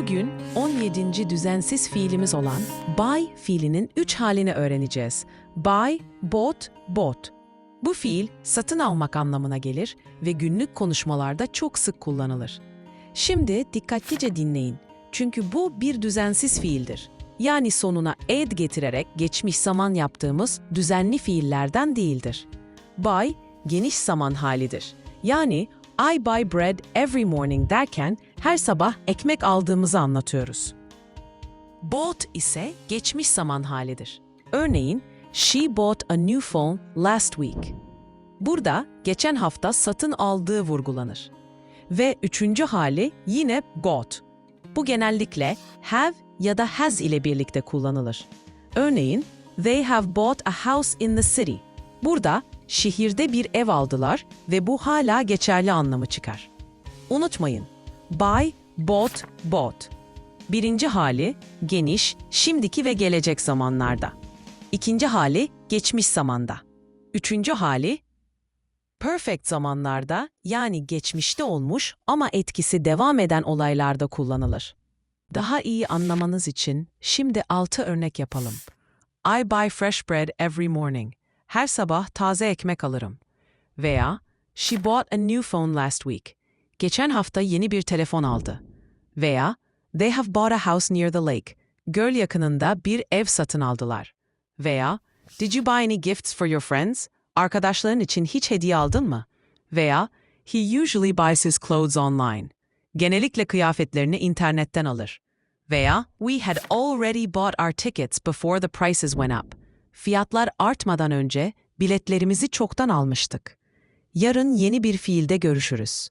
Bugün 17. düzensiz fiilimiz olan buy fiilinin 3 halini öğreneceğiz. Buy, bought, bought. Bu fiil satın almak anlamına gelir ve günlük konuşmalarda çok sık kullanılır. Şimdi dikkatlice dinleyin. Çünkü bu bir düzensiz fiildir. Yani sonuna ed getirerek geçmiş zaman yaptığımız düzenli fiillerden değildir. Buy, geniş zaman halidir. Yani I buy bread every morning derken her sabah ekmek aldığımızı anlatıyoruz. Bought ise geçmiş zaman halidir. Örneğin, she bought a new phone last week. Burada geçen hafta satın aldığı vurgulanır. Ve üçüncü hali yine got. Bu genellikle have ya da has ile birlikte kullanılır. Örneğin, they have bought a house in the city. Burada şehirde bir ev aldılar ve bu hala geçerli anlamı çıkar. Unutmayın, buy, bought, bought. Birinci hali geniş, şimdiki ve gelecek zamanlarda. İkinci hali geçmiş zamanda. Üçüncü hali perfect zamanlarda yani geçmişte olmuş ama etkisi devam eden olaylarda kullanılır. Daha iyi anlamanız için şimdi altı örnek yapalım. I buy fresh bread every morning. Her sabah taze ekmek alırım. Veya She bought a new phone last week. Geçen hafta yeni bir telefon aldı. Veya They have bought a house near the lake. Göl yakınında bir ev satın aldılar. Veya Did you buy any gifts for your friends? Arkadaşların için hiç hediye aldın mı? Veya He usually buys his clothes online. Genellikle kıyafetlerini internetten alır. Veya We had already bought our tickets before the prices went up. Fiyatlar artmadan önce biletlerimizi çoktan almıştık. Yarın yeni bir fiilde görüşürüz.